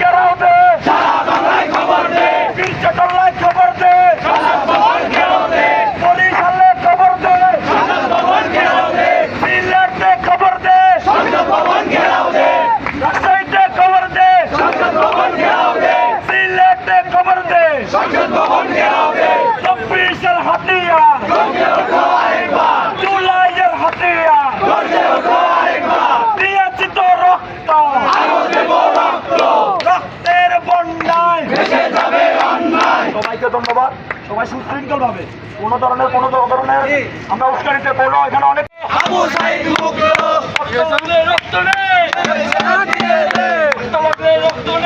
ঘেরাও দে সারা বাংলায় খবর দে। বিশ্ব বাংলায় খবর দে। সারা খবর ঘেরাও দে। পুলিশ আলে খবর দে। সারা খবর ঘেরাও দে সিলেটে খবর দে। সারা খবর ঘেরাও দে। রাজশাহীতে খবর দে। সারা খবর ঘেরাও দে। সিলেটে খবর দে। সারা খবর ঘেরাও দে। চব্বিশের হাতিয়া। পরিষ্কার সবাই সুশৃঙ্খল ভাবে কোনো ধরনের কোনো ধরনের আমরা উস্কানিতে কোনো এখানে অনেক আবু সাইদ রক্ত নেই। রক্ত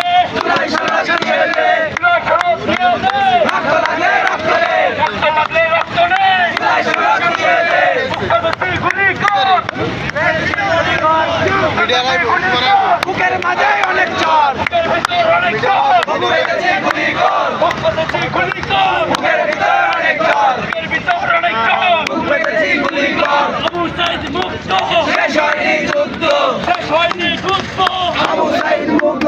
হয়নি যুদ্ধ। শেষ হয়নি যুদ্ধ। আবু সাইদ মুক্ত